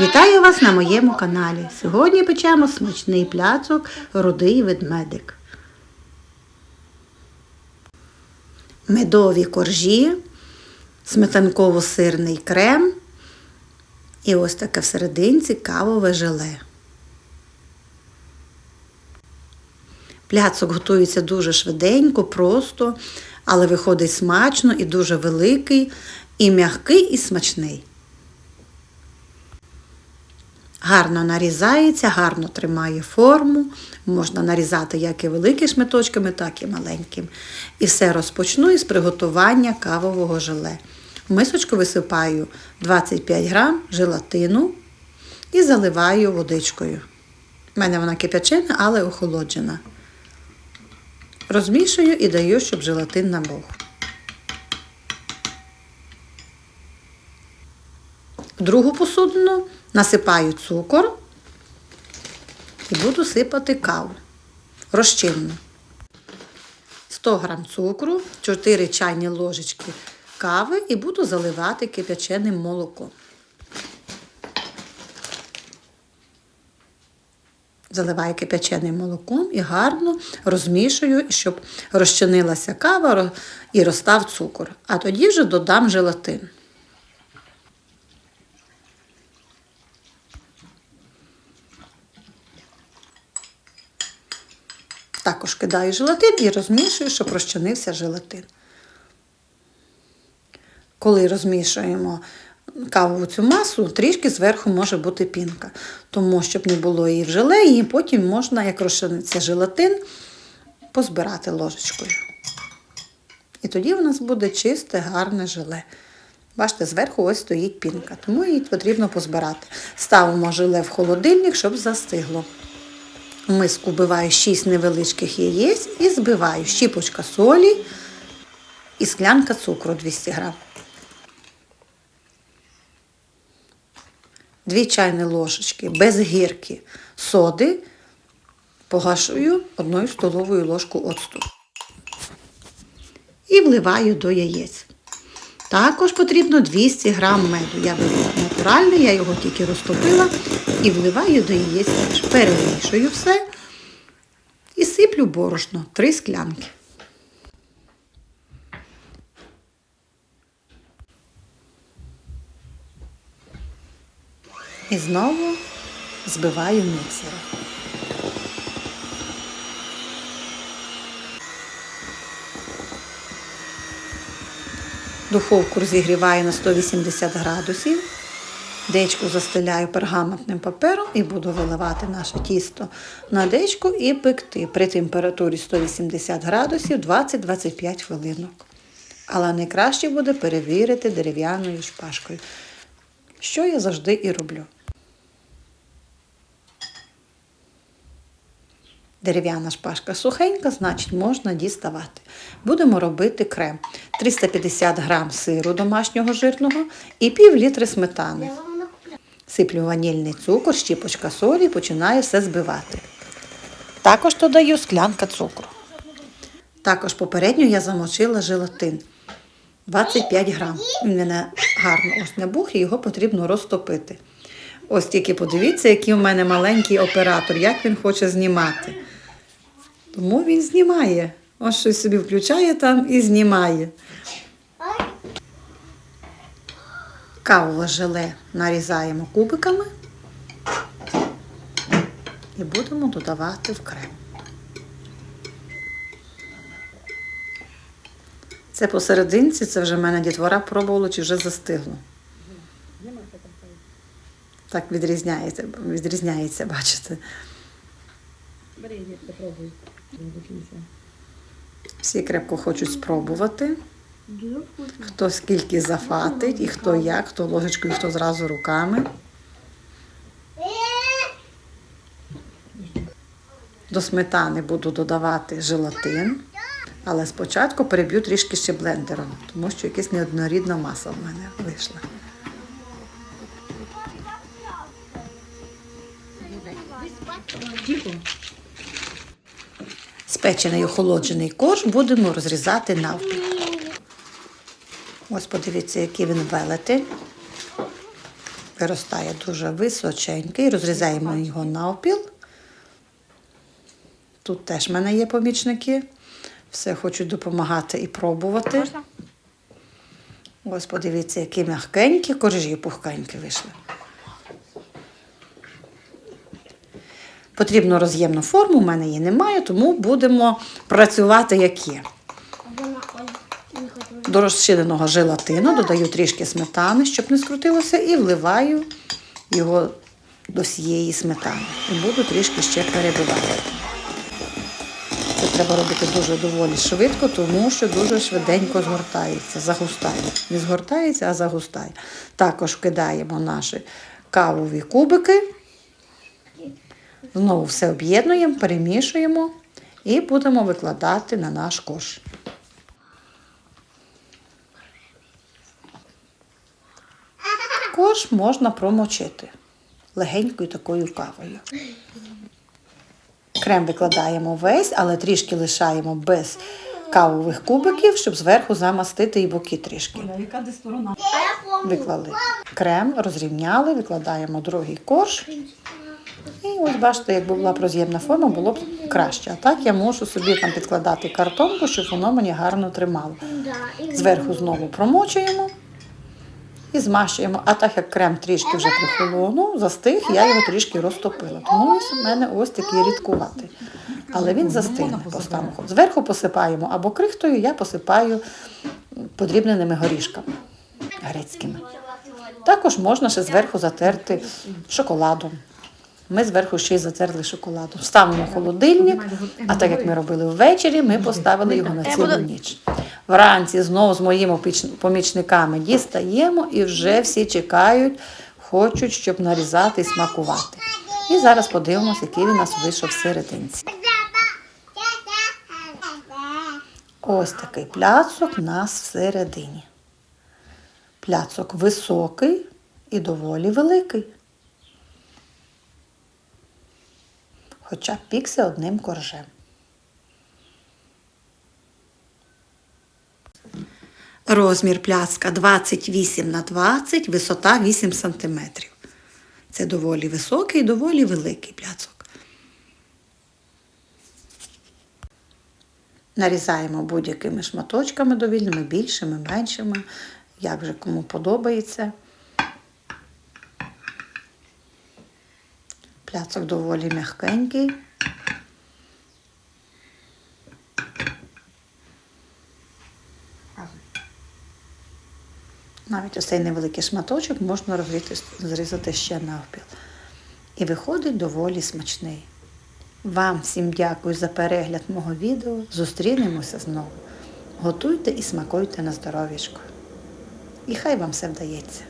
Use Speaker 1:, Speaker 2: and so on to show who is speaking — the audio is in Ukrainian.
Speaker 1: Вітаю вас на моєму каналі. Сьогодні печемо смачний пляцок рудий ведмедик. Медові коржі, сметанково-сирний крем і ось таке всерединці кавове желе. Пляцок готується дуже швиденько, просто, але виходить смачно і дуже великий, і м'який, і смачний. Гарно нарізається, гарно тримає форму. Можна нарізати як і великими шматочками, так і маленьким. І все розпочну із приготування кавового желе. В мисочку висипаю 25 грам желатину і заливаю водичкою. У мене вона кип'ячена, але охолоджена. Розмішую і даю, щоб желатин набух. Другу посудину насипаю цукор і буду сипати каву розчинну. 100 г цукру, 4 чайні ложечки кави і буду заливати кип'яченим молоком. Заливаю кип'яченим молоком і гарно розмішую, щоб розчинилася кава і розстав цукор. А тоді вже додам желатин. Також кидаю желатин і розмішую, щоб розчинився желатин. Коли розмішуємо кавову цю масу, трішки зверху може бути пінка. Тому, щоб не було її в желе, і потім можна, як розчиниться желатин, позбирати ложечкою. І тоді у нас буде чисте, гарне желе. Бачите, зверху ось стоїть пінка, тому її потрібно позбирати. Ставимо желе в холодильник, щоб застигло. В миску вбиваю 6 невеличких яєць і збиваю щіпочка солі і склянка цукру 200 грам. Дві чайні ложечки без гірки соди погашую одною столовою ложку оцту. І вливаю до яєць. Також потрібно 200 грам меду. Я беру натуральний, я його тільки розтопила і вливаю до яєць теж. Перемішую все сиплю борошно 3 склянки. І знову збиваю міксером. Духовку розігріваю на 180 градусів. Дечку застеляю пергаментним папером і буду виливати наше тісто на дечку і пекти при температурі 180 градусів 20-25 хвилинок. Але найкраще буде перевірити дерев'яною шпажкою, що я завжди і роблю. Дерев'яна шпажка сухенька, значить можна діставати. Будемо робити крем. 350 грам сиру домашнього жирного і пів літри сметани. Сиплю ванільний цукор, щіпочка солі і починаю все збивати. Також додаю склянка цукру. Також попередньо я замочила желатин 25 грам. Він мене гарно ось набух і його потрібно розтопити. Ось тільки подивіться, який у мене маленький оператор, як він хоче знімати. Тому він знімає. Ось щось собі включає там і знімає. Кавове желе нарізаємо кубиками і будемо додавати в крем. Це посерединці, це вже в мене дітвора пробувала чи вже застигло. Так відрізняється, відрізняється, бачите.
Speaker 2: Бери, попробуй.
Speaker 1: Всі крепко хочуть спробувати. Хто скільки зафатить, і хто як, хто ложечкою, хто зразу руками. До сметани буду додавати желатин, але спочатку переб'ю трішки ще блендером, тому що якась неоднорідна маса в мене вийшла. Спечений охолоджений корж будемо розрізати навпіл. Ось подивіться, який він велетень. Виростає дуже височенький, розрізаємо його навпіл. Тут теж в мене є помічники. Все хочуть допомагати і пробувати. Ось подивіться, які м'ягкенькі, коржі пухкенькі вийшли. Потрібно роз'ємну форму, у мене її немає, тому будемо працювати як є.
Speaker 3: Вона ой, не хочу.
Speaker 1: До розчиненого желатину додаю трішки сметани, щоб не скрутилося, і вливаю його до всієї сметани. І буду трішки ще перебивати. Це треба робити дуже доволі швидко, тому що дуже швиденько згортається, загустає. Не згортається, а загустає. Також вкидаємо наші кавові кубики. Знову все об'єднуємо, перемішуємо і будемо викладати на наш кош. Кош можна промочити легенькою такою кавою. Крем викладаємо весь, але трішки лишаємо без кавових кубиків, щоб зверху замастити і боки трішки. Виклали крем, розрівняли, викладаємо другий корж. І ось бачите, якби була б роз'ємна форма, було б краще. А так я можу собі там підкладати картонку, щоб воно мені гарно тримало. Зверху знову промочуємо і змащуємо. А так як крем трішки вже прихолонув, застиг, я його трішки розтопила. Тому у мене ось такий рідкуватий. Але він застигне по стану. Зверху посипаємо або крихтою, я посипаю подрібненими горішками грецькими. Також можна ще зверху затерти шоколадом. Ми зверху ще й затерли шоколадом. Ставимо в холодильник, а так як ми робили ввечері, ми поставили його на цілу ніч. Вранці знову з моїми помічниками дістаємо і вже всі чекають, хочуть, щоб нарізати і смакувати. І зараз подивимося, який він у нас вийшов всерединці. Ось такий пляцок у нас всередині. Пляцок високий і доволі великий. Хоча пікся одним коржем. Розмір пляцка 28 на 20, висота 8 см. Це доволі високий і доволі великий пляцок. Нарізаємо будь-якими шматочками довільними, більшими, меншими, як вже кому подобається. Пляцок доволі м'ягкенький. Навіть ось цей невеликий шматочок можна розрізати, зрізати ще навпіл. І виходить доволі смачний. Вам всім дякую за перегляд мого відео. Зустрінемося знову. Готуйте і смакуйте на здоров'ячко. І хай вам все вдається.